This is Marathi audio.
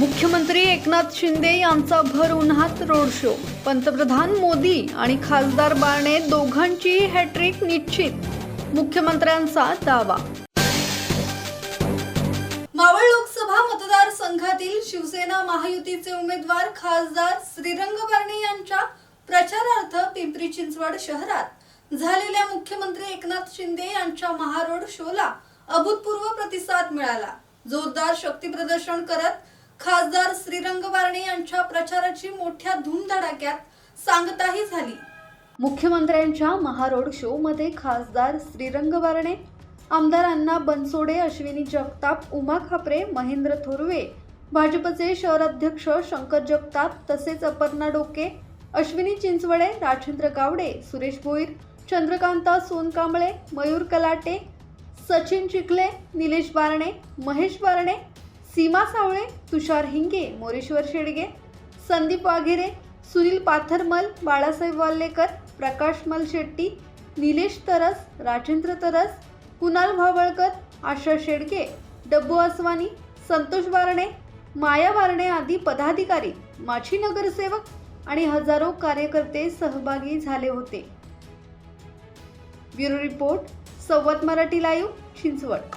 मुख्यमंत्री एकनाथ शिंदे यांचा भर उन्हात रोड शो. पंतप्रधान मोदी आणि खासदार बारणे दोघांची हॅट्रिक निश्चित. मुख्यमंत्र्यांचा दावा. मावळ लोकसभा मतदारसंघातील शिवसेना महायुतीचे उमेदवार खासदार श्रीरंग बारणे यांच्या प्रचारार्थ पिंपरी चिंचवड शहरात झालेल्या मुख्यमंत्री एकनाथ शिंदे यांच्या महारोड शोला अभूतपूर्व प्रतिसाद मिळाला. जोरदार शक्ती प्रदर्शन करत खासदार श्रीरंग वारणे यांच्या प्रचाराची मोठ्या धूमधडाक्यात सांगताही झाली. मुख्यमंत्र्यांच्या महारोड शो मध्ये खासदार श्रीरंग वारणे आमदार अण्णा बनसोडे अश्विनी जगताप उमा खापरे महेंद्र थोरवे भाजपचे शहराध्यक्ष शंकर जगताप तसेच अपर्णा डोके अश्विनी चिंचवडे राजेंद्र गावडे सुरेश भोईर चंद्रकांता सोनकांबळे मयूर कलाटे सचिन चिखले निलेश बारणे महेश बारणे सीमा सावळे तुषार हिंगे मोरेश्वर शेडगे संदीप वाघेरे सुनील पाथरमल बाळासाहेब वाल्लेकर प्रकाश मल शेट्टी निलेश तरस राजेंद्र तरस कुणाल भावळकर आशा शेडगे डब्बू आसवानी संतोष बारणे माया बारणे आदी पदाधिकारी माची नगरसेवक आणि हजारो कार्यकर्ते सहभागी झाले होते. ब्युरो रिपोर्ट संवाद मराठी लाईव्ह चिंचवड.